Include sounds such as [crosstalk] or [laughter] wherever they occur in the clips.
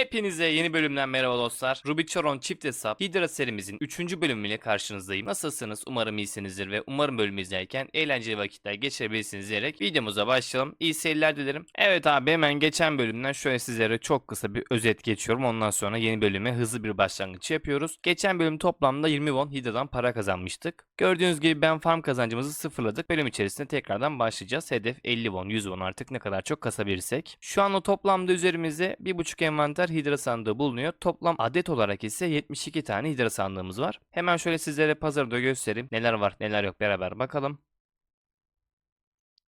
Hepinize yeni bölümden merhaba dostlar. Rubik Choron çift hesap Hydra serimizin 3. bölümüyle karşınızdayım. Nasılsınız? Umarım iyisinizdir ve umarım bölümü izlerken eğlenceli vakitler geçirebilirsiniz diyerek videomuza başlayalım. İyi seyirler dilerim. Evet abi hemen geçen bölümden şöyle sizlere çok kısa bir özet geçiyorum. Ondan sonra yeni bölüme hızlı bir başlangıç yapıyoruz. Geçen bölüm toplamda 20 won Hydra'dan para kazanmıştık. Gördüğünüz gibi ben farm kazancımızı sıfırladık. Bölüm içerisinde tekrardan başlayacağız. Hedef 50 won, 100 won artık ne kadar çok kasabilirsek. Şu anda toplamda üzerimizde 1.5 envanter hidra sandığı bulunuyor. Toplam adet olarak ise 72 tane hidra sandığımız var. Hemen şöyle sizlere pazarda göstereyim. Neler var neler yok beraber bakalım.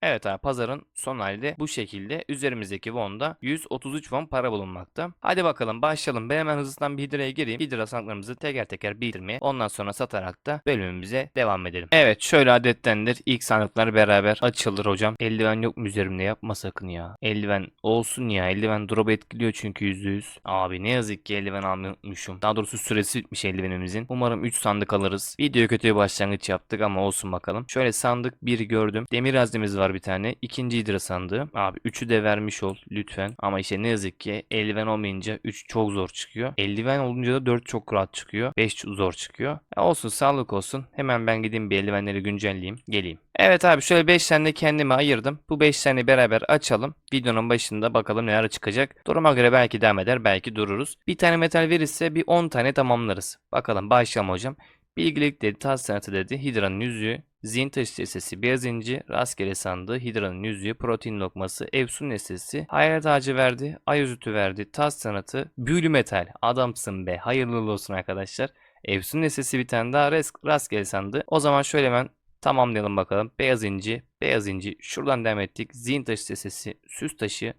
Evet abi pazarın son hali bu şekilde. Üzerimizdeki won'da 133 won para bulunmakta. Hadi bakalım başlayalım. Ben hemen hızlıdan bir hidraya gireyim. Hidra sandıklarımızı teker teker bildirmeye. Ondan sonra satarak da bölümümüze devam edelim. Evet şöyle adettendir. İlk sandıklar beraber açılır hocam. Eldiven yok mu üzerimde yapma sakın ya. Eldiven olsun ya. Eldiven drop etkiliyor çünkü %100. Abi ne yazık ki eldiven almayı unutmuşum. Daha doğrusu süresi bitmiş eldivenimizin. Umarım 3 sandık alırız. Video kötü bir başlangıç yaptık ama olsun bakalım. Şöyle sandık 1 gördüm. Demir haznemiz var bir tane. İkinci hidra sandığı. Abi 3'ü de vermiş ol lütfen. Ama işte ne yazık ki eldiven olmayınca 3 çok zor çıkıyor. Eldiven olunca da 4 çok rahat çıkıyor. 5 zor çıkıyor. Ya olsun sağlık olsun. Hemen ben gideyim bir eldivenleri güncelleyeyim. Geleyim. Evet abi şöyle 5 tane kendime ayırdım. Bu 5 tane beraber açalım. Videonun başında bakalım neler çıkacak. Duruma göre belki devam eder belki dururuz. Bir tane metal verirse bir 10 tane tamamlarız. Bakalım başlayalım hocam. Bilgilik dedi, tas sanatı dedi, Hidra'nın yüzüğü, zihin taşı sesi, beyaz inci, rastgele sandığı, Hidra'nın yüzüğü, protein lokması, Efsun nesesi, hayalet ağacı verdi, ay özütü verdi, tas sanatı, büyülü metal, adamsın be, hayırlı olsun arkadaşlar. Efsun nesesi bir tane daha rastgele sandığı. O zaman şöyle hemen tamamlayalım bakalım. Beyaz inci, beyaz inci, şuradan devam ettik, zihin taşı sesi, süs taşı,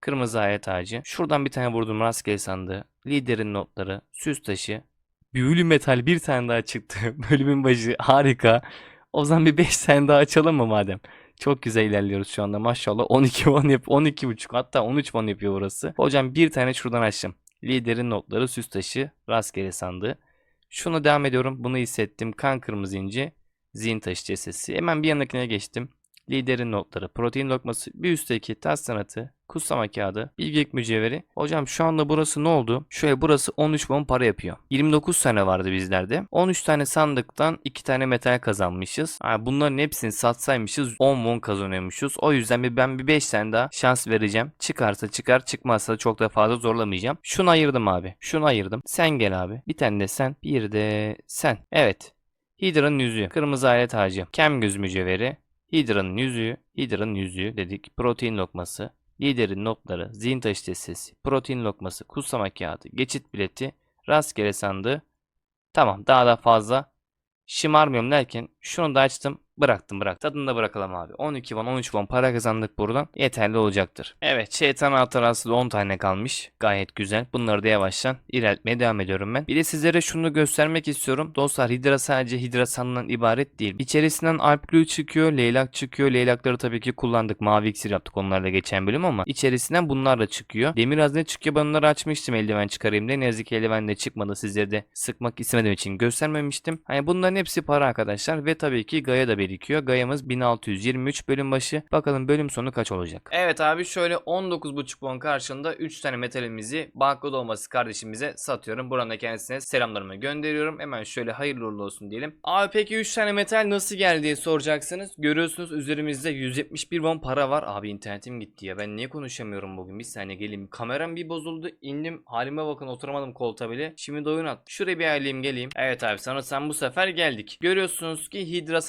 kırmızı hayat ağacı, şuradan bir tane vurdum rastgele sandığı, liderin notları, süs taşı, Büyülü metal bir tane daha çıktı. [laughs] Bölümün başı harika. O zaman bir 5 tane daha açalım mı madem? Çok güzel ilerliyoruz şu anda maşallah. [laughs] 12 won yap 12 buçuk hatta 13 won yapıyor burası. Hocam bir tane şuradan açtım. Liderin notları süs taşı rastgele sandığı. Şunu devam ediyorum. Bunu hissettim. Kan kırmızı inci. Zihin taşı cesesi. Hemen bir yanındakine geçtim. Liderin notları, protein lokması, bir üstteki tas sanatı, kutsama kağıdı, bilgelik mücevheri. Hocam şu anda burası ne oldu? Şöyle burası 13 won para yapıyor. 29 tane vardı bizlerde. 13 tane sandıktan 2 tane metal kazanmışız. Ha, bunların hepsini satsaymışız 10 won kazanıyormuşuz. O yüzden bir ben bir 5 tane daha şans vereceğim. Çıkarsa çıkar çıkmazsa çok da fazla zorlamayacağım. Şunu ayırdım abi. Şunu ayırdım. Sen gel abi. Bir tane de sen. Bir de sen. Evet. Hydra'nın yüzüğü. Kırmızı alet ağacı. Kem göz mücevheri. Hydra'nın yüzüğü, Hydra'nın yüzüğü dedik. Protein lokması, liderin notları, zihin taşı testisi, protein lokması, kutsama kağıdı, geçit bileti, rastgele sandığı. Tamam daha da fazla şımarmıyorum derken şunu da açtım. Bıraktım bırak. Tadını da bırakalım abi. 12 won 13 won para kazandık buradan. Yeterli olacaktır. Evet şeytan hatırası da 10 tane kalmış. Gayet güzel. Bunları da yavaştan ilerletmeye devam ediyorum ben. Bir de sizlere şunu göstermek istiyorum. Dostlar Hidra sadece Hidra sandığından ibaret değil. İçerisinden Alp Glue çıkıyor. Leylak çıkıyor. Leylakları tabii ki kullandık. Mavi iksir yaptık onlarla geçen bölüm ama içerisinden bunlar da çıkıyor. Demir hazne çıkıyor. Ben onları açmıştım eldiven çıkarayım diye. Ne yazık ki eldiven de çıkmadı. Sizlere de sıkmak istemediğim için göstermemiştim. Hani bunların hepsi para arkadaşlar. Ve tabii ki Gaia da birikiyor. Gaia'mız 1623 bölüm başı. Bakalım bölüm sonu kaç olacak? Evet abi şöyle 19.5 won karşılığında 3 tane metalimizi Bankada olması kardeşimize satıyorum. Buradan da kendisine selamlarımı gönderiyorum. Hemen şöyle hayırlı uğurlu olsun diyelim. Abi peki 3 tane metal nasıl geldi diye soracaksınız. Görüyorsunuz üzerimizde 171 won para var. Abi internetim gitti ya. Ben niye konuşamıyorum bugün? Bir saniye geleyim. Kameram bir bozuldu. İndim. Halime bakın oturamadım koltuğa bile. Şimdi de oyun at. Şuraya bir ayarlayayım geleyim. Evet abi sanırsam bu sefer geldik. Görüyorsunuz ki hidra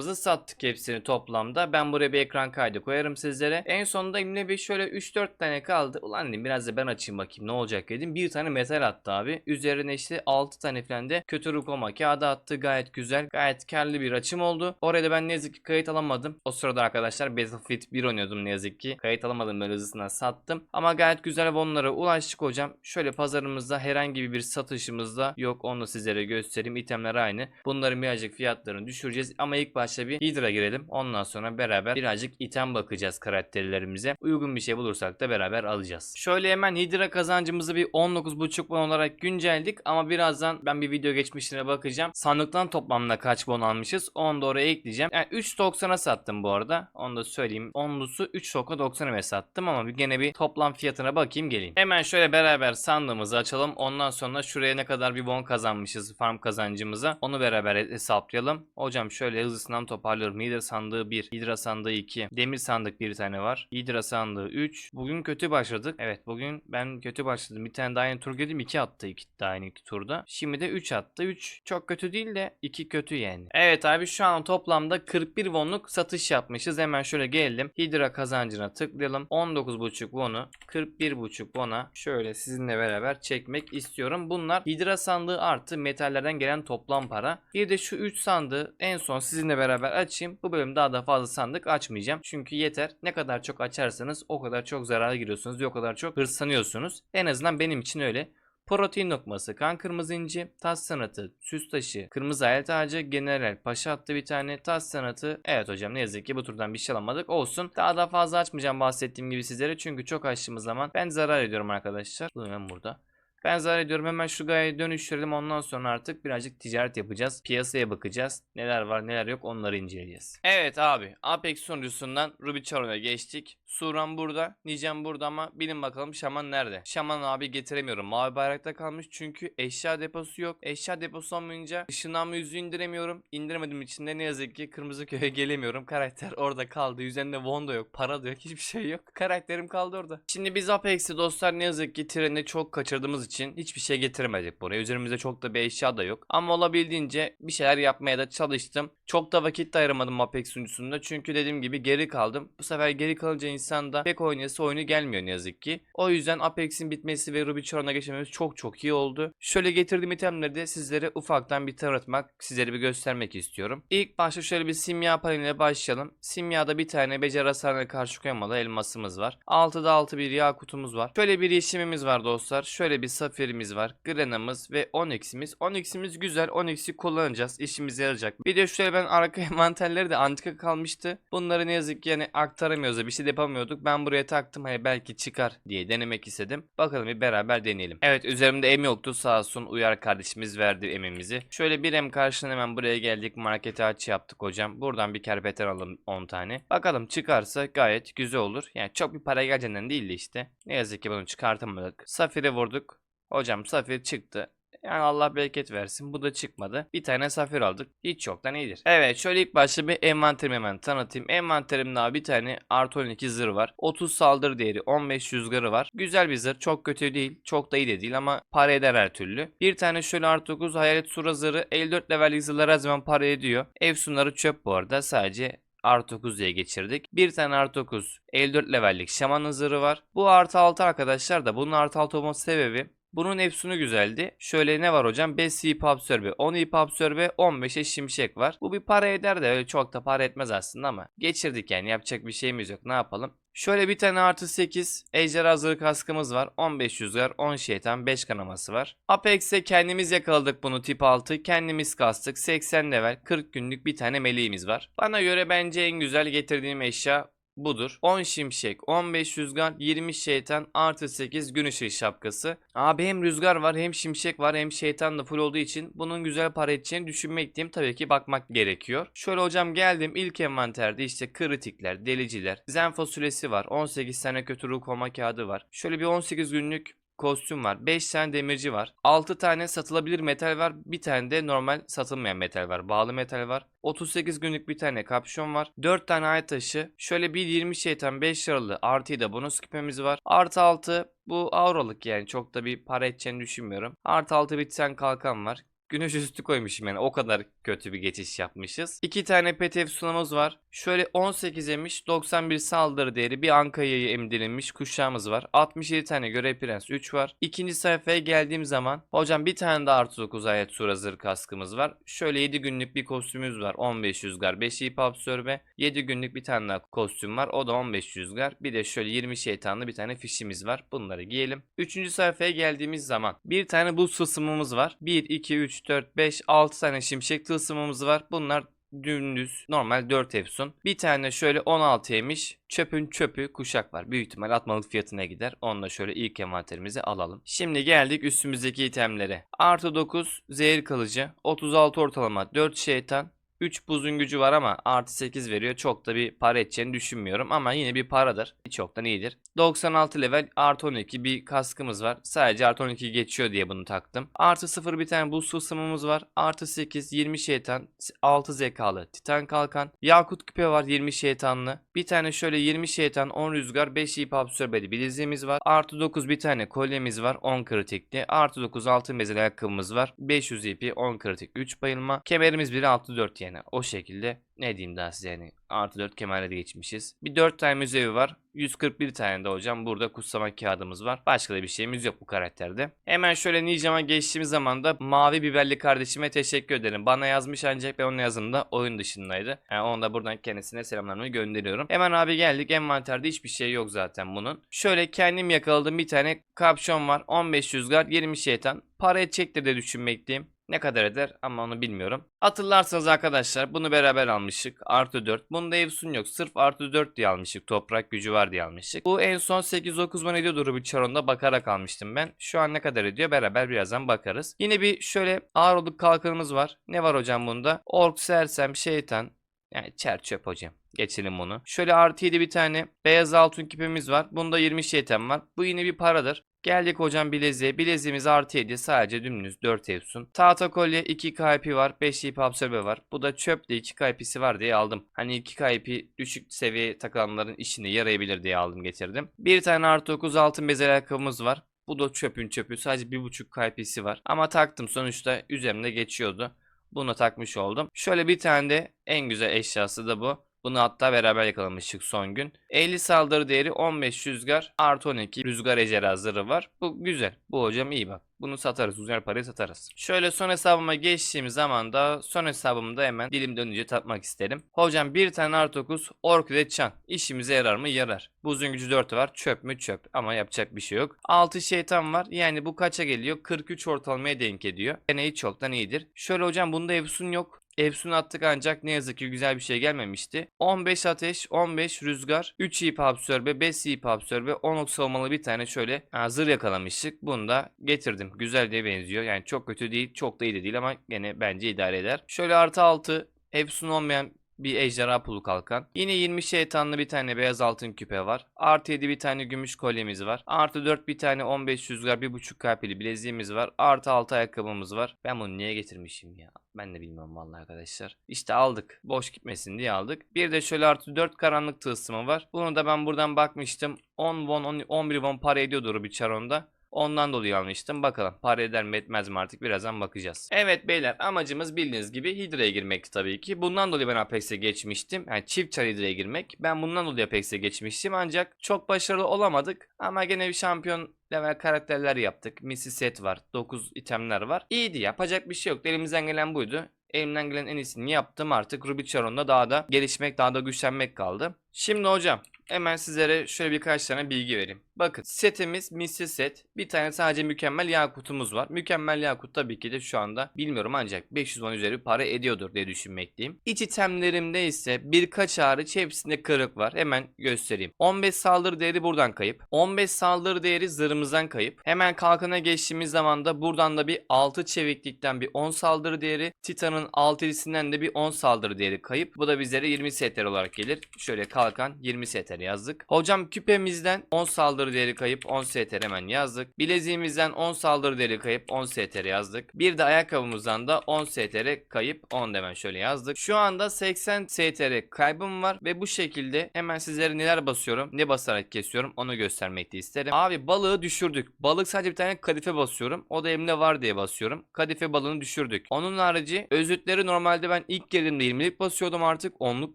sandıklarımızı sattık hepsini toplamda. Ben buraya bir ekran kaydı koyarım sizlere. En sonunda elimde bir şöyle 3-4 tane kaldı. Ulan dedim biraz da ben açayım bakayım ne olacak dedim. Bir tane metal attı abi. Üzerine işte 6 tane falan de kötü rukoma kağıdı attı. Gayet güzel. Gayet karlı bir açım oldu. Oraya da ben ne yazık ki kayıt alamadım. O sırada arkadaşlar Battlefield 1 oynuyordum ne yazık ki. Kayıt alamadım böyle hızlısına sattım. Ama gayet güzel onlara ulaştık hocam. Şöyle pazarımızda herhangi bir satışımızda yok. Onu sizlere göstereyim. İtemler aynı. Bunların birazcık fiyatlarını düşüreceğiz. Ama ilk başta başta bir Hydra girelim. Ondan sonra beraber birazcık item bakacağız karakterlerimize. Uygun bir şey bulursak da beraber alacağız. Şöyle hemen Hydra kazancımızı bir 19.5 won olarak güncelledik ama birazdan ben bir video geçmişine bakacağım. Sandıktan toplamda kaç won almışız onu da oraya ekleyeceğim. Yani 3.90'a sattım bu arada. Onu da söyleyeyim. Onlusu 3.90'a sattım ama bir gene bir toplam fiyatına bakayım geleyim. Hemen şöyle beraber sandığımızı açalım. Ondan sonra şuraya ne kadar bir won kazanmışız farm kazancımıza. Onu beraber hesaplayalım. Hocam şöyle hızlısından toparlıyorum. Hydra sandığı 1, Hydra sandığı 2, demir sandık bir tane var. Hydra sandığı 3. Bugün kötü başladık. Evet bugün ben kötü başladım. Bir tane daha yeni tur girdim. 2 attı 2 daha yeni iki turda. Şimdi de 3 attı. 3 çok kötü değil de 2 kötü yani. Evet abi şu an toplamda 41 wonluk satış yapmışız. Hemen şöyle gelelim. Hydra kazancına tıklayalım. 19.5 wonu 41.5 wona şöyle sizinle beraber çekmek istiyorum. Bunlar Hydra sandığı artı metallerden gelen toplam para. Bir de şu 3 sandığı en son sizinle beraber açayım. Bu bölüm daha da fazla sandık açmayacağım. Çünkü yeter. Ne kadar çok açarsanız o kadar çok zarara giriyorsunuz o kadar çok hırslanıyorsunuz. En azından benim için öyle. Protein lokması, kan kırmızı inci, tas sanatı, süs taşı, kırmızı hayat ağacı, general, paşa attı bir tane, tas sanatı. Evet hocam ne yazık ki bu turdan bir şey alamadık. Olsun. Daha da fazla açmayacağım bahsettiğim gibi sizlere. Çünkü çok açtığımız zaman ben zarar ediyorum arkadaşlar. Bu hemen burada. Ben zarar ediyorum. Hemen şu gayeye dönüştürelim. Ondan sonra artık birazcık ticaret yapacağız. Piyasaya bakacağız. Neler var neler yok onları inceleyeceğiz. Evet abi. Apex sunucusundan Ruby Charon'a geçtik. Suran burada. Nicem burada ama bilin bakalım Şaman nerede? Şaman abi getiremiyorum. Mavi bayrakta kalmış çünkü eşya deposu yok. Eşya deposu olmayınca ışınlanma yüzüğü indiremiyorum. İndiremedim içinde ne yazık ki Kırmızı Köy'e gelemiyorum. Karakter orada kaldı. Üzerinde won da yok. Para da yok. Hiçbir şey yok. Karakterim kaldı orada. Şimdi biz Apex'i dostlar ne yazık ki treni çok kaçırdığımız için hiçbir şey getiremedik buraya. Üzerimizde çok da bir eşya da yok. Ama olabildiğince bir şeyler yapmaya da çalıştım. Çok da vakit de ayıramadım Apex sunucusunda. Çünkü dediğim gibi geri kaldım. Bu sefer geri kalınca insan da pek oynayası oyunu gelmiyor ne yazık ki. O yüzden Apex'in bitmesi ve Ruby Charon'a geçmemiz çok çok iyi oldu. Şöyle getirdiğim itemleri de sizlere ufaktan bir tanıtmak, sizlere bir göstermek istiyorum. İlk başta şöyle bir simya paneline başlayalım. Simyada bir tane becer hasarına karşı koyamalı elmasımız var. 6'da 6 bir yakutumuz var. Şöyle bir yeşimimiz var dostlar. Şöyle bir safirimiz var. Grenamız ve onyx'imiz. Onyx'imiz güzel. Onyx'i kullanacağız. İşimize yarayacak. Bir de şöyle ben arka envanterleri [laughs] de antika kalmıştı. Bunları ne yazık ki yani aktaramıyoruz da bir şey de yapamıyorduk. Ben buraya taktım hani belki çıkar diye denemek istedim. Bakalım bir beraber deneyelim. Evet üzerimde em yoktu sağ olsun Uyar kardeşimiz verdi emimizi. Şöyle bir em karşılığında hemen buraya geldik. Markete aç yaptık hocam. Buradan bir kerpeten alalım 10 tane. Bakalım çıkarsa gayet güzel olur. Yani çok bir para geleceğinden değil de işte. Ne yazık ki bunu çıkartamadık. Safir'e vurduk. Hocam Safir çıktı. Yani Allah bereket versin. Bu da çıkmadı. Bir tane safir aldık. Hiç yoktan iyidir. Evet şöyle ilk başta bir envanterimi hemen tanıtayım. Envanterimde abi bir tane artı 12 zırh var. 30 saldırı değeri 15 rüzgarı var. Güzel bir zırh. Çok kötü değil. Çok da iyi de değil ama para eder her türlü. Bir tane şöyle artı 9 hayalet sura zırhı 54 levellik zırhlar her zaman para ediyor. Efsunları çöp bu arada. Sadece artı 9 diye geçirdik. Bir tane artı 9 54 levellik şaman hızırı var. Bu artı 6 arkadaşlar da bunun artı 6 olması sebebi bunun efsunu güzeldi. Şöyle ne var hocam? 5 ip absorbe, 10 ip absorbe, 15'e şimşek var. Bu bir para eder de öyle çok da para etmez aslında ama geçirdik yani yapacak bir şeyimiz yok. Ne yapalım? Şöyle bir tane artı 8 ejderha zırh kaskımız var. 15 rüzgar, 10 şeytan, 5 kanaması var. Apex'e kendimiz yakaladık bunu tip 6. Kendimiz kastık. 80 level, 40 günlük bir tane meleğimiz var. Bana göre bence en güzel getirdiğim eşya budur. 10 şimşek, 15 rüzgar, 20 şeytan, artı 8 gün şapkası. Abi hem rüzgar var hem şimşek var hem şeytan da full olduğu için bunun güzel para edeceğini düşünmekteyim. Tabii ki bakmak gerekiyor. Şöyle hocam geldim ilk envanterde işte kritikler, deliciler, zen fasulyesi var. 18 tane kötü ruh koma kağıdı var. Şöyle bir 18 günlük kostüm var. 5 tane demirci var. 6 tane satılabilir metal var. Bir tane de normal satılmayan metal var. Bağlı metal var. 38 günlük bir tane kapşon var. 4 tane ay taşı. Şöyle bir 20 şeytan 5 liralı artı da bonus küpemiz var. Artı 6 bu avralık yani çok da bir para edeceğini düşünmüyorum. Artı 6 bir tane kalkan var. Güneş üstü koymuşum yani o kadar kötü bir geçiş yapmışız. İki tane PTF sunumuz var. Şöyle 18 emiş 91 saldırı değeri bir Anka'yı emdirilmiş kuşağımız var. 67 tane görev prens 3 var. İkinci sayfaya geldiğim zaman hocam bir tane daha artı 9 ayet sur hazır kaskımız var. Şöyle 7 günlük bir kostümümüz var. 15 rüzgar 5 ip absorbe. 7 günlük bir tane daha kostüm var. O da 15 rüzgar. Bir de şöyle 20 şeytanlı bir tane fişimiz var. Bunları giyelim. Üçüncü sayfaya geldiğimiz zaman bir tane buz fısımımız var. 1, 2, 3, 4, 5, 6 tane şimşek tılsımımız var. Bunlar dümdüz normal 4 Efsun. Bir tane şöyle 16'ymış çöpün çöpü kuşak var. Büyük ihtimal atmalık fiyatına gider. Onunla şöyle ilk envanterimizi alalım. Şimdi geldik üstümüzdeki itemlere. Artı 9 zehir kalıcı. 36 ortalama 4 şeytan. 3 buzun gücü var ama artı 8 veriyor. Çok da bir para edeceğini düşünmüyorum ama yine bir paradır. Çoktan iyidir. 96 level artı 12 bir kaskımız var. Sadece artı 12 geçiyor diye bunu taktım. Artı 0 bir tane buz tılsımımız var. Artı 8 20 şeytan 6 zekalı titan kalkan. Yakut küpe var 20 şeytanlı. Bir tane şöyle 20 şeytan 10 rüzgar 5 ip absorbeli bileziğimiz var. Artı 9 bir tane kolyemiz var 10 kritikli. Artı 9 altın bezeli ayakkabımız var. 500 ipi 10 kritik 3 bayılma. Kemerimiz 1 altı 4 yani o şekilde ne diyeyim daha size yani artı 4 kemerle de geçmişiz. Bir 4 tane müzevi var. 141 tane de hocam burada kutsama kağıdımız var. Başka da bir şeyimiz yok bu karakterde. Hemen şöyle Ninja'ma geçtiğimiz zaman da mavi biberli kardeşime teşekkür ederim. Bana yazmış ancak ben onun yazımda oyun dışındaydı. Yani onu da buradan kendisine selamlarımı gönderiyorum. Hemen abi geldik. Envanterde hiçbir şey yok zaten bunun. Şöyle kendim yakaladığım bir tane kapşon var. 15 rüzgar 20 şeytan. Para edecektir de düşünmekteyim. Ne kadar eder ama onu bilmiyorum. Hatırlarsanız arkadaşlar bunu beraber almıştık. Artı 4. Bunda Evsun yok. Sırf artı 4 diye almıştık. Toprak gücü var diye almıştık. Bu en son 8-9 ban ediyordur bir çaronda bakarak almıştım ben. Şu an ne kadar ediyor beraber birazdan bakarız. Yine bir şöyle ağır olduk kalkanımız var. Ne var hocam bunda? Ork, sersem, şeytan. Yani çer çöp hocam. Geçelim bunu. Şöyle artı 7 bir tane beyaz altın küpemiz var. Bunda 20 şeytan var. Bu yine bir paradır. Geldik hocam bileziğe. Bileziğimiz artı 7 sadece dümdüz 4 evsun. Tahta kolye 2 KP var. 5 ip absorbe var. Bu da çöpte 2 KP'si var diye aldım. Hani 2 KP düşük seviye takılanların işine yarayabilir diye aldım getirdim. Bir tane artı 9 altın bezel ayakkabımız var. Bu da çöpün çöpü. Sadece 1.5 KP'si var. Ama taktım sonuçta üzerimde geçiyordu. Bunu takmış oldum. Şöyle bir tane de en güzel eşyası da bu. Bunu hatta beraber yakalamıştık son gün. 50 saldırı değeri 15 rüzgar artı 12 rüzgar ejderha zırhı var. Bu güzel. Bu hocam iyi bak. Bunu satarız. Uzun parayı satarız. Şöyle son hesabıma geçtiğim zaman da son hesabımda hemen dilim dönünce tatmak isterim. Hocam bir tane artı 9 orkide çan. İşimize yarar mı? Yarar. Buzun gücü 4 var. Çöp mü? Çöp. Ama yapacak bir şey yok. 6 şeytan var. Yani bu kaça geliyor? 43 ortalamaya denk ediyor. Yani hiç çoktan iyidir. Şöyle hocam bunda Evsun yok. Efsun attık ancak ne yazık ki güzel bir şey gelmemişti. 15 ateş, 15 rüzgar, 3 ip absorbe, 5 ip absorbe, 10 ok savunmalı bir tane şöyle ha, zırh yakalamıştık. Bunu da getirdim. Güzel diye benziyor. Yani çok kötü değil, çok da iyi de değil ama gene bence idare eder. Şöyle artı 6 Efsun olmayan bir ejderha pulu kalkan. Yine 20 şeytanlı bir tane beyaz altın küpe var. Artı 7 bir tane gümüş kolyemiz var. Artı 4 bir tane 15 rüzgar 1.5 kalpili bileziğimiz var. Artı 6 ayakkabımız var. Ben bunu niye getirmişim ya? Ben de bilmiyorum vallahi arkadaşlar. İşte aldık. Boş gitmesin diye aldık. Bir de şöyle artı 4 karanlık tılsımı var. Bunu da ben buradan bakmıştım. 10 won 10, 11 won para ediyordur bir çaronda. Ondan dolayı almıştım. Bakalım para eder mi etmez mi artık birazdan bakacağız. Evet beyler amacımız bildiğiniz gibi Hydra'ya girmekti tabii ki. Bundan dolayı ben Apex'e geçmiştim. Yani çift çar Hydra'ya girmek. Ben bundan dolayı Apex'e geçmiştim ancak çok başarılı olamadık. Ama gene bir şampiyon level karakterler yaptık. Missy set var. 9 itemler var. İyiydi yapacak bir şey yok. Elimizden gelen buydu. Elimden gelen en iyisini yaptım artık. Ruby Charon'da daha da gelişmek, daha da güçlenmek kaldı. Şimdi hocam hemen sizlere şöyle birkaç tane bilgi vereyim. Bakın setimiz misli set. Bir tane sadece mükemmel yakutumuz var. Mükemmel yakut tabii ki de şu anda bilmiyorum ancak 500 won üzeri para ediyordur diye düşünmekteyim. İç itemlerimde ise birkaç hariç hepsinde kırık var. Hemen göstereyim. 15 saldırı değeri buradan kayıp. 15 saldırı değeri zırhımızdan kayıp. Hemen kalkana geçtiğimiz zaman da buradan da bir 6 çeviklikten bir 10 saldırı değeri. Titan'ın 6'lisinden de bir 10 saldırı değeri kayıp. Bu da bizlere 20 setler olarak gelir. Şöyle kalkan 20 setler yazdık. Hocam küpemizden 10 saldırı değeri kayıp 10 STR hemen yazdık. Bileziğimizden 10 saldırı değeri kayıp 10 STR yazdık. Bir de ayakkabımızdan da 10 STR kayıp 10 hemen şöyle yazdık. Şu anda 80 STR kaybım var ve bu şekilde hemen sizlere neler basıyorum, ne basarak kesiyorum onu göstermek de isterim. Abi balığı düşürdük. Balık sadece bir tane kadife basıyorum. O da elimde var diye basıyorum. Kadife balığını düşürdük. Onun harici özütleri normalde ben ilk girdiğimde 20'lik basıyordum artık 10'luk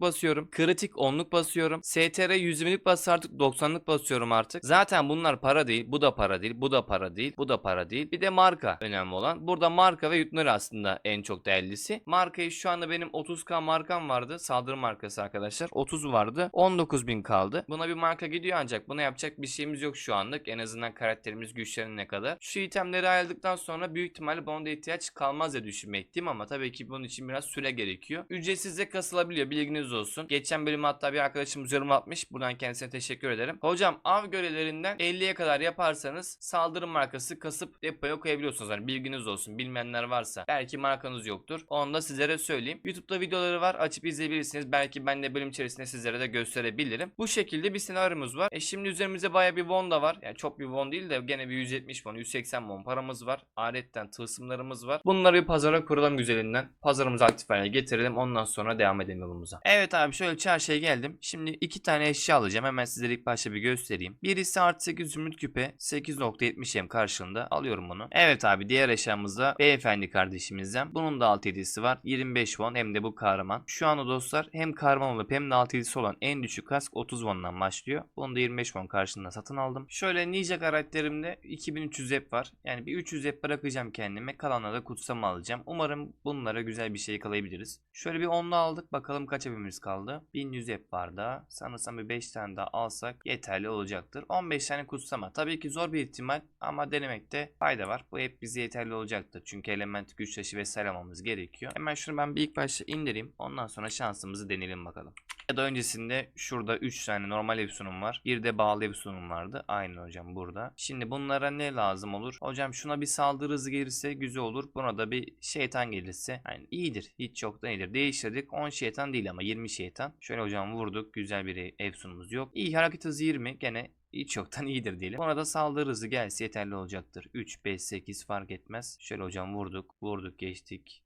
basıyorum. Kritik 10'luk basıyorum. Basıyorum. STR 120'lik bas artık 90'lık basıyorum artık. Zaten bunlar para değil. Bu da para değil. Bu da para değil. Bu da para değil. Bir de marka önemli olan. Burada marka ve yutları aslında en çok değerlisi. Markayı şu anda benim 30k markam vardı. Saldırı markası arkadaşlar. 30 vardı. 19.000 kaldı. Buna bir marka gidiyor ancak buna yapacak bir şeyimiz yok şu anlık. En azından karakterimiz güçlenene kadar. Şu itemleri ayarladıktan sonra büyük ihtimalle buna da ihtiyaç kalmaz diye düşünmekteyim ama tabii ki bunun için biraz süre gerekiyor. Ücretsiz de kasılabiliyor bilginiz olsun. Geçen bölüm hatta bir arkadaşımız yorum atmış. Buradan kendisine teşekkür ederim. Hocam av görevlerinden 50'ye kadar yaparsanız saldırı markası kasıp depoya koyabiliyorsunuz. Hani bilginiz olsun. Bilmeyenler varsa belki markanız yoktur. Onu da sizlere söyleyeyim. YouTube'da videoları var. Açıp izleyebilirsiniz. Belki ben de bölüm içerisinde sizlere de gösterebilirim. Bu şekilde bir senaryomuz var. E şimdi üzerimizde baya bir won da var. Yani çok bir won değil de gene bir 170 won, 180 won paramız var. Adetten tılsımlarımız var. Bunları bir pazara kuralım güzelinden. Pazarımızı aktif hale getirelim. Ondan sonra devam edelim yolumuza. Evet abi şöyle çarşıya geldim. Şimdi iki tane eşya alacağım. Hemen sizlere ilk başta bir göstereyim. Birisi artı 8 zümrüt küpe. 8.70 hem karşılığında. Alıyorum bunu. Evet abi diğer eşyamız da beyefendi kardeşimizden. Bunun da 6 7'si var. 25 won hem de bu kahraman. Şu anda dostlar hem kahraman olup hem de 6 7'si olan en düşük kask 30 won'dan başlıyor. Bunu da 25 won karşılığında satın aldım. Şöyle ninja karakterimde 2300 ep var. Yani bir 300 ep bırakacağım kendime. Kalanla da kutsama alacağım. Umarım bunlara güzel bir şey yakalayabiliriz. Şöyle bir 10'lu aldık. Bakalım kaç epimiz kaldı. 1100 ep var daha. Sanırsam bir 5 tane daha alsak yeterli olacaktır. 15 tane kutsama. Tabii ki zor bir ihtimal ama denemekte fayda var. Bu hep bize yeterli olacaktır. Çünkü element güç taşı vesaire almamız gerekiyor. Hemen şunu ben bir ilk başta indireyim. Ondan sonra şansımızı deneyelim bakalım. Ya da öncesinde şurada 3 tane normal ev sunum var. Bir de bağlı ev sunum vardı. Aynı hocam burada. Şimdi bunlara ne lazım olur? Hocam şuna bir saldırı hızı gelirse güzel olur. Buna da bir şeytan gelirse yani iyidir. Hiç çoktan iyidir. Değiştirdik. 10 şeytan değil ama 20 şeytan. Şöyle hocam vurduk. Güzel bir ev sunumumuz yok. İyi hareket hızı 20. Gene hiç yoktan [laughs] iyidir diyelim. Ona da saldırı hızı gelse yeterli olacaktır. 3, 5, 8 fark etmez. Şöyle hocam vurduk. Vurduk geçtik.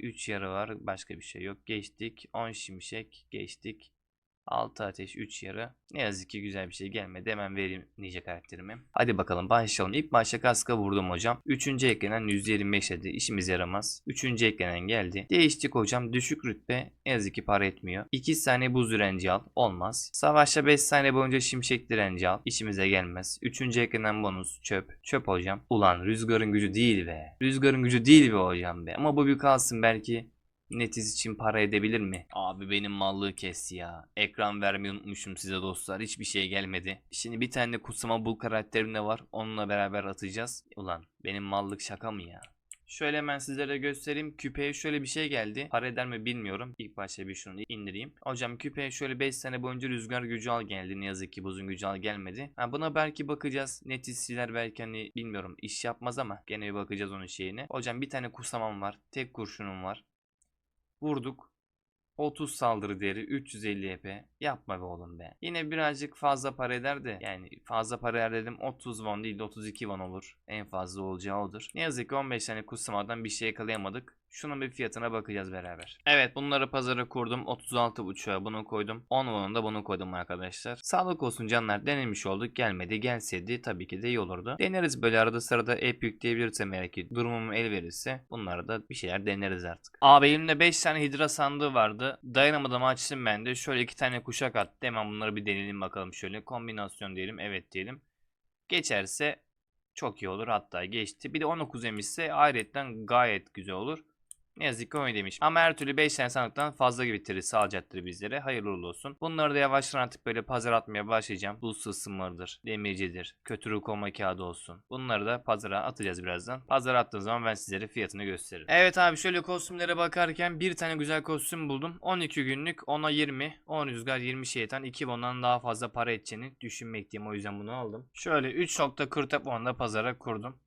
3 yarı var. Başka bir şey yok. Geçtik. 10 şimşek. Geçtik. 6 ateş 3 yarı. Ne yazık ki güzel bir şey gelmedi. Hemen vereyim ninja karakterimi. Hadi bakalım başlayalım. İlk başta kaska vurdum hocam. 3. eklenen %25 dedi. İşimiz yaramaz. 3. eklenen geldi. Değiştik hocam. Düşük rütbe ne yazık ki para etmiyor. 2 saniye buz direnci al. Olmaz. Savaşta 5 saniye boyunca şimşek direnci al. İşimize gelmez. 3. eklenen bonus çöp. Çöp hocam. Ulan rüzgarın gücü değil be. Rüzgarın gücü değil be hocam be. Ama bu bir kalsın belki Netiz için para edebilir mi? Abi benim mallığı kes ya. Ekran vermeyi unutmuşum size dostlar. Hiçbir şey gelmedi. Şimdi bir tane kutsama bul karakterim de var. Onunla beraber atacağız. Ulan benim mallık şaka mı ya? Şöyle hemen sizlere göstereyim. Küpeye şöyle bir şey geldi. Para eder mi bilmiyorum. İlk başta bir şunu indireyim. Hocam küpeye şöyle 5 sene boyunca rüzgar gücü al geldi. Ne yazık ki buzun gücü al gelmedi. Ha, buna belki bakacağız. Netizciler belki hani bilmiyorum iş yapmaz ama gene bir bakacağız onun şeyine. Hocam bir tane kusamam var. Tek kurşunum var. Vurduk. 30 saldırı değeri 350 EP. Yapma be oğlum be. Yine birazcık fazla para eder de yani fazla para eder dedim 30 won değil de 32 won olur. En fazla olacağı odur. Ne yazık ki 15 tane kutsamadan bir şey yakalayamadık. Şunun bir fiyatına bakacağız beraber. Evet bunları pazara kurdum. 36.5'a bunu koydum. 10 won'un da bunu koydum arkadaşlar. Sağlık olsun canlar. Denemiş olduk. Gelmedi. Gelseydi tabii ki de iyi olurdu. Deneriz böyle arada sırada app yükleyebilirsem eğer ki durumum el verirse bunları da bir şeyler deneriz artık. Abi elimde 5 tane hidra sandığı vardı. Dayanamadım açtım ben de. Şöyle 2 tane kuşak attı. Hemen bunları bir deneyelim bakalım şöyle. Kombinasyon diyelim. Evet diyelim. Geçerse çok iyi olur hatta geçti. Bir de 19 emişse ayrıyetten gayet güzel olur. Ne yazık ki oyun demiş. Ama her türlü 5 tane sandıktan fazla bitirir sağlayacaktır bizlere. Hayırlı uğurlu olsun. Bunları da yavaştan artık böyle pazar atmaya başlayacağım. Buz ısınmadır, demircidir, kötü ruh olma kağıdı olsun. Bunları da pazara atacağız birazdan. Pazara attığım zaman ben sizlere fiyatını gösteririm. Evet abi şöyle kostümlere bakarken bir tane güzel kostüm buldum. 12 günlük 10'a 20, 10 rüzgar 20 şeytan 2 bondan daha fazla para edeceğini düşünmekteyim. O yüzden bunu aldım. Şöyle 3.40 bonda pazara kurdum.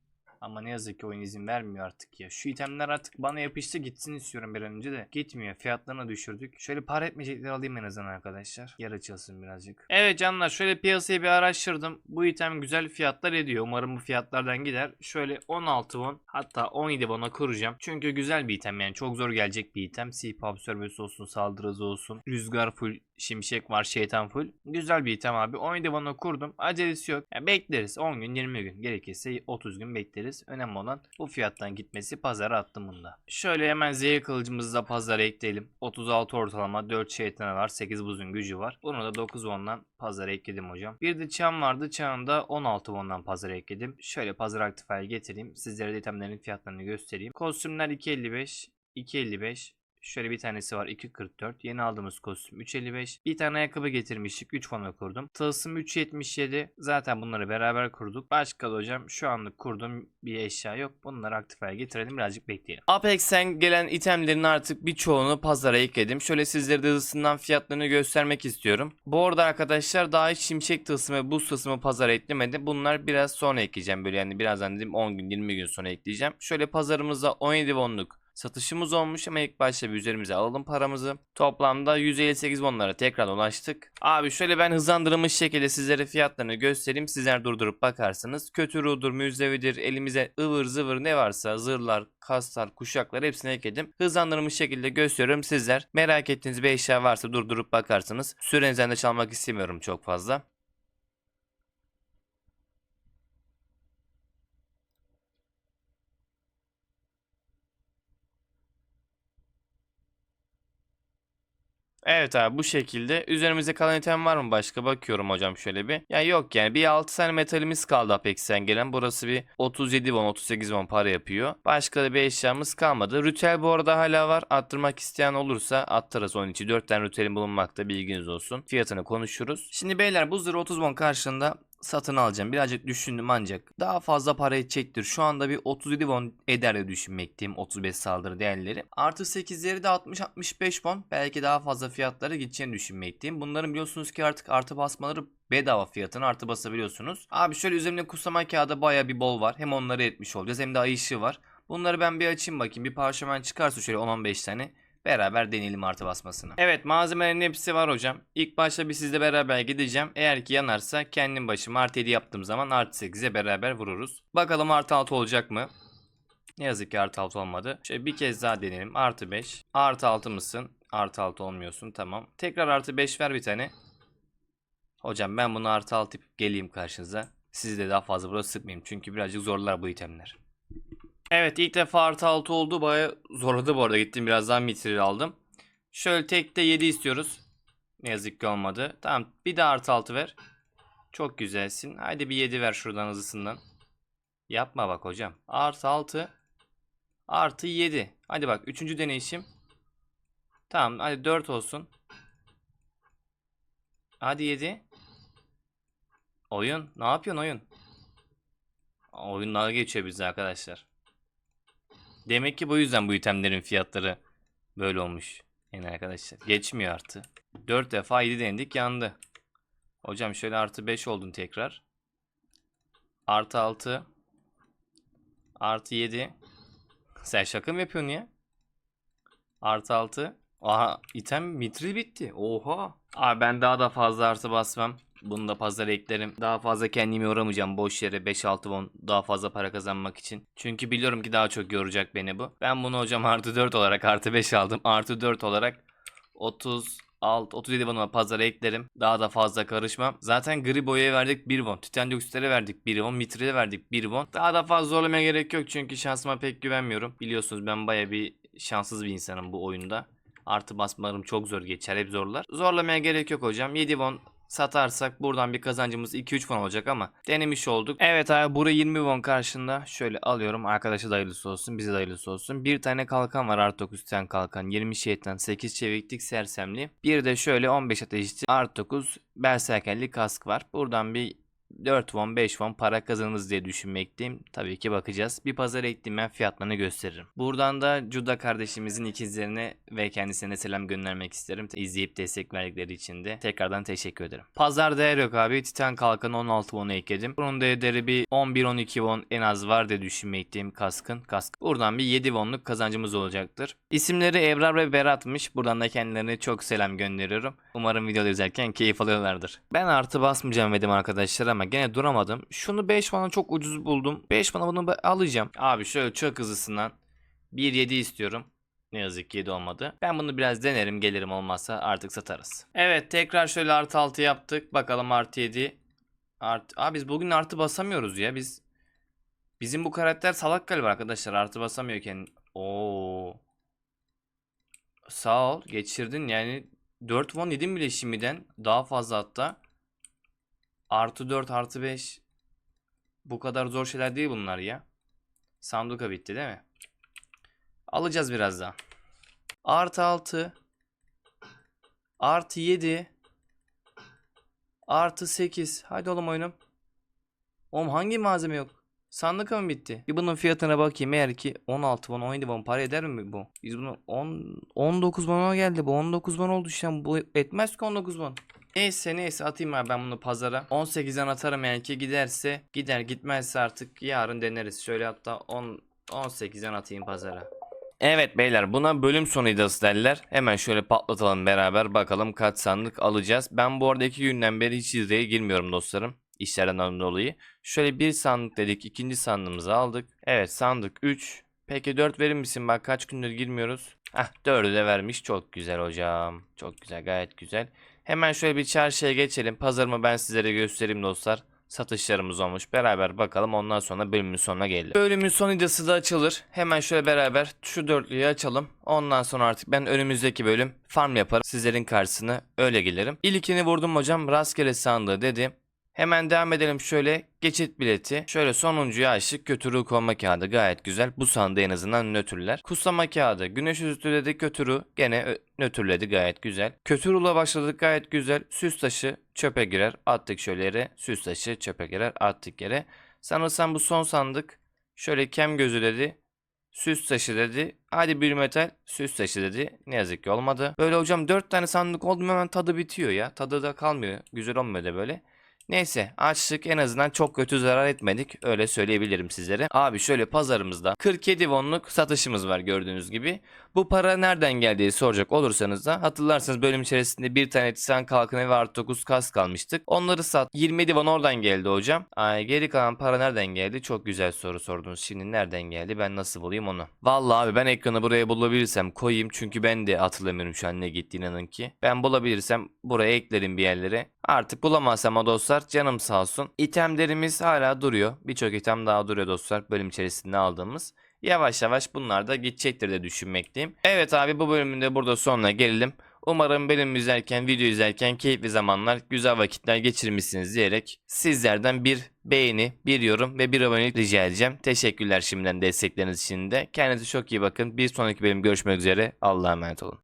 Ama ne yazık ki oyun izin vermiyor artık ya. Şu itemler artık bana yapıştı gitsin istiyorum bir an önce de. Gitmiyor. Fiyatlarını düşürdük. Şöyle para etmeyecekleri alayım en azından arkadaşlar. Yer açılsın birazcık. Evet canlar şöyle piyasayı bir araştırdım. Bu item güzel fiyatlar ediyor. Umarım bu fiyatlardan gider. Şöyle 16 won hatta 17 won'a kuracağım. Çünkü güzel bir item yani. Çok zor gelecek bir item. Sip absorbesi olsun, saldırı olsun. Rüzgar full, şimşek var, şeytan full. Güzel bir item abi. 17 won'a kurdum. Acelesi yok. Yani bekleriz. 10 gün, 20 gün. Gerekirse 30 gün bekleriz. Önemli olan bu fiyattan gitmesi pazara attım bunda. Şöyle hemen Z kılıcımızı da pazara ekleyelim. 36 ortalama 4 şeytanı var 8 buzun gücü var. Bunu da 9 won'dan pazara ekledim hocam. Bir de çan vardı. Çağını da 16 won'dan pazara ekledim. Şöyle pazar aktif hale getireyim. Sizlere de itemlerin fiyatlarını göstereyim. Kostümler 2.55 2.55 Şöyle bir tanesi var 2.44. Yeni aldığımız kostüm 3.55. Bir tane ayakkabı getirmiştik. 3 fona kurdum. Tılsım 3.77. Zaten bunları beraber kurduk. Başka da hocam şu anlık kurduğum bir eşya yok. Bunları aktif hale getirelim. Birazcık bekleyelim. Apex'ten gelen itemlerin artık birçoğunu pazara ekledim. Şöyle sizlere de hızlısından fiyatlarını göstermek istiyorum. Bu arada arkadaşlar daha hiç şimşek tılsımı ve buz tılsımı pazara eklemedim. Bunlar biraz sonra ekleyeceğim. Böyle yani birazdan dedim 10 gün 20 gün sonra ekleyeceğim. Şöyle pazarımıza 17 wonluk satışımız olmuş ama ilk başta bir üzerimize alalım paramızı. Toplamda 158 wonlara tekrar ulaştık. Abi şöyle ben hızlandırılmış şekilde sizlere fiyatlarını göstereyim. Sizler durdurup bakarsınız. Kötü rudur, müzevidir, elimize ıvır zıvır ne varsa zırhlar, kaslar, kuşaklar hepsini ekledim. Hızlandırılmış şekilde gösteriyorum sizler. Merak ettiğiniz bir eşya varsa durdurup bakarsınız. Sürenizden de çalmak istemiyorum çok fazla. Evet abi bu şekilde. Üzerimizde kalan item var mı başka? Bakıyorum hocam şöyle bir. Ya yok yani bir 6 tane metalimiz kaldı Apex'ten gelen. Burası bir 37 won 38 won para yapıyor. Başka da bir eşyamız kalmadı. Rütel bu arada hala var. Attırmak isteyen olursa attırırız onun için. 4 tane rütelin bulunmakta bilginiz olsun. Fiyatını konuşuruz. Şimdi beyler bu zırh 30 won karşılığında satın alacağım. Birazcık düşündüm ancak daha fazla para edecektir. Şu anda bir 37 won eder diye düşünmekteyim 35 saldırı değerleri. Artı 8'leri de 60-65 won. Belki daha fazla fiyatlara gideceğini düşünmekteyim. Bunların biliyorsunuz ki artık artı basmaları bedava fiyatını artı basabiliyorsunuz. Abi şöyle üzerimde kuslama kağıdı baya bir bol var. Hem onları etmiş olacağız hem de ay ışığı var. Bunları ben bir açayım bakayım. Bir parşömen çıkarsa şöyle 10-15 tane. Beraber deneyelim artı basmasını. Evet malzemelerin hepsi var hocam. İlk başta bir sizle beraber gideceğim. Eğer ki yanarsa kendim başıma artı 7 yaptığım zaman artı 8'e beraber vururuz. Bakalım artı 6 olacak mı? Ne yazık ki artı 6 olmadı. Şöyle bir kez daha deneyelim. Artı 5. Artı 6 mısın? Artı 6 olmuyorsun. Tamam. Tekrar artı 5 ver bir tane. Hocam ben bunu artı 6 yapıp geleyim karşınıza. Sizi de daha fazla burada sıkmayayım. Çünkü birazcık zorlar bu itemler. Evet ilk defa artı 6 oldu. Baya zorladı bu arada. Gittim birazdan mitril aldım. Şöyle tekte 7 istiyoruz. Ne yazık ki olmadı. Tamam bir de artı 6 ver. Çok güzelsin. Haydi bir 7 ver şuradan hızlısından. Yapma bak hocam. Artı 6. Artı 7. Hadi bak 3. deneyişim. Tamam hadi 4 olsun. Hadi 7. Oyun. Ne yapıyorsun oyun? Oyun dalga geçiyor bizde arkadaşlar. Demek ki bu yüzden bu itemlerin fiyatları böyle olmuş. Yani arkadaşlar geçmiyor artı. 4 defa 7 denedik yandı. Hocam şöyle artı 5 oldun tekrar. Artı 6. Artı 7. Sen şaka mı yapıyorsun ya? Artı 6. Aha item mitril bitti. Oha. Abi ben daha da fazla artı basmam. Bunu da pazara eklerim. Daha fazla kendimi yoramayacağım boş yere 5-6 won daha fazla para kazanmak için. Çünkü biliyorum ki daha çok yoracak beni bu. Ben bunu hocam artı 4 olarak artı 5 aldım. Artı 4 olarak 36 37 won'a pazara eklerim. Daha da fazla karışmam. Zaten Gribo'ya verdik 1 won. Titandiox'lere verdik 1 won. Mitril'e verdik 1 won. Daha da fazla zorlamaya gerek yok çünkü şansıma pek güvenmiyorum. Biliyorsunuz ben baya bir şanssız bir insanım bu oyunda. Artı basmalarım çok zor geçer hep zorlar. Zorlamaya gerek yok hocam. 7 won satarsak buradan bir kazancımız 2-3 won olacak ama denemiş olduk. Evet abi buraya 20 won karşında şöyle alıyorum. Arkadaşa da hayırlısı olsun bize de hayırlısı olsun. Bir tane kalkan var artı 9 tane kalkan. 20 şeytan 8 çeviklik sersemli. Bir de şöyle 15 ateşli artı 9 berserkerli kask var. Buradan bir 4 won 5 won para kazanırız diye düşünmekteyim. Tabii ki bakacağız. Bir pazar ektiğim ben fiyatlarını gösteririm. Buradan da Cuda kardeşimizin ikizlerine ve kendisine selam göndermek isterim. İzleyip destek verdikleri için de tekrardan teşekkür ederim. Pazar değer yok abi. Titan kalkanı 16 won'a ekledim. Bunun değeri bir 11-12 won en az var diye düşünmekteyim kaskın. Kask. Buradan bir 7 wonluk kazancımız olacaktır. İsimleri Ebrar ve Berat'mış. Buradan da kendilerine çok selam gönderiyorum. Umarım videoda izlerken keyif alıyorlardır. Ben artı basmayacağım dedim arkadaşlar ama gene duramadım. Şunu 5 bana çok ucuz buldum. 5 bana bunu alacağım. Abi şöyle çok hızlısından 1.7 istiyorum. Ne yazık ki 7 olmadı. Ben bunu biraz denerim gelirim olmazsa artık satarız. Evet tekrar şöyle artı 6 yaptık. Bakalım artı 7. Artı... Abi biz bugün artı basamıyoruz ya. Biz Bizim bu karakter salak galiba arkadaşlar. Artı basamıyor kendi. Oo. Sağ ol. Geçirdin yani. 4 won yedim bile şimdiden. Daha fazla hatta. Artı 4 artı 5. Bu kadar zor şeyler değil bunlar ya. Sanduka bitti değil mi? Alacağız biraz daha. Artı 6. Artı 7. Artı 8. Hadi oğlum oyunum. Oğlum hangi malzeme yok? Sandık mı bitti? Bir bunun fiyatına bakayım eğer ki 16 won 17 won para eder mi bu? Biz bunu 10 19 won'a geldi bu 19 won oldu an bu etmez ki 19 won. Neyse neyse atayım abi ben bunu pazara. 18'den atarım yani ki giderse gider gitmezse artık yarın deneriz. Şöyle hatta 10 18'den atayım pazara. Evet beyler buna bölüm sonu iddiası derler. Hemen şöyle patlatalım beraber bakalım kaç sandık alacağız. Ben bu arada iki günden beri hiç izleye girmiyorum dostlarım. İşlerden dolayı. Şöyle bir sandık dedik ikinci sandığımızı aldık. Evet sandık 3. Peki 4 verir misin bak kaç gündür girmiyoruz. Heh 4'ü de vermiş çok güzel hocam. Çok güzel gayet güzel. Hemen şöyle bir çarşıya geçelim. Pazarımı ben sizlere göstereyim dostlar. Satışlarımız olmuş. Beraber bakalım ondan sonra bölümün sonuna gelelim. Bölümün son iddiası da açılır. Hemen şöyle beraber şu dörtlüyü açalım. Ondan sonra artık ben önümüzdeki bölüm farm yaparım. Sizlerin karşısına öyle gelirim. İlkini vurdum hocam. Rastgele sandığı dedim. Hemen devam edelim şöyle geçit bileti. Şöyle sonuncuya açtık kötürü konma kağıdı gayet güzel. Bu sandığı en azından nötrler. Kuslama kağıdı güneş üstü dedik kötürü gene nötrledi gayet güzel. Kötürüyle başladık gayet güzel. Süs taşı çöpe girer attık şöyle yere. Süs taşı çöpe girer attık yere. Sanırsam bu son sandık. Şöyle kem gözü dedi. Süs taşı dedi. Hadi bir metal süs taşı dedi. Ne yazık ki olmadı. Böyle hocam 4 tane sandık oldu hemen tadı bitiyor ya. Tadı da kalmıyor. Güzel olmuyor da böyle. Neyse açtık en azından çok kötü zarar etmedik öyle söyleyebilirim sizlere. Abi şöyle pazarımızda 47 wonluk satışımız var gördüğünüz gibi. Bu para nereden geldi diye soracak olursanız da hatırlarsınız bölüm içerisinde bir tane Titan kalkanı ve artı 9 kas kalmıştık. Onları sat 27 won oradan geldi hocam. Ay, geri kalan para nereden geldi çok güzel soru sordunuz. Şimdi nereden geldi ben nasıl bulayım onu. Vallahi abi ben ekranı buraya bulabilirsem koyayım çünkü ben de hatırlamıyorum şu an ne gitti inanın ki. Ben bulabilirsem buraya eklerim bir yerlere. Artık bulamazsam o dostlar canım sağ olsun. İtemlerimiz hala duruyor. Birçok item daha duruyor dostlar bölüm içerisinde aldığımız. Yavaş yavaş bunlar da gidecektir de düşünmekteyim. Evet abi bu bölümün de burada sonuna gelelim. Umarım bölüm izlerken, video izlerken keyifli zamanlar, güzel vakitler geçirmişsiniz diyerek sizlerden bir beğeni, bir yorum ve bir abonelik rica edeceğim. Teşekkürler şimdiden destekleriniz için de. Kendinize çok iyi bakın. Bir sonraki bölüm görüşmek üzere. Allah'a emanet olun.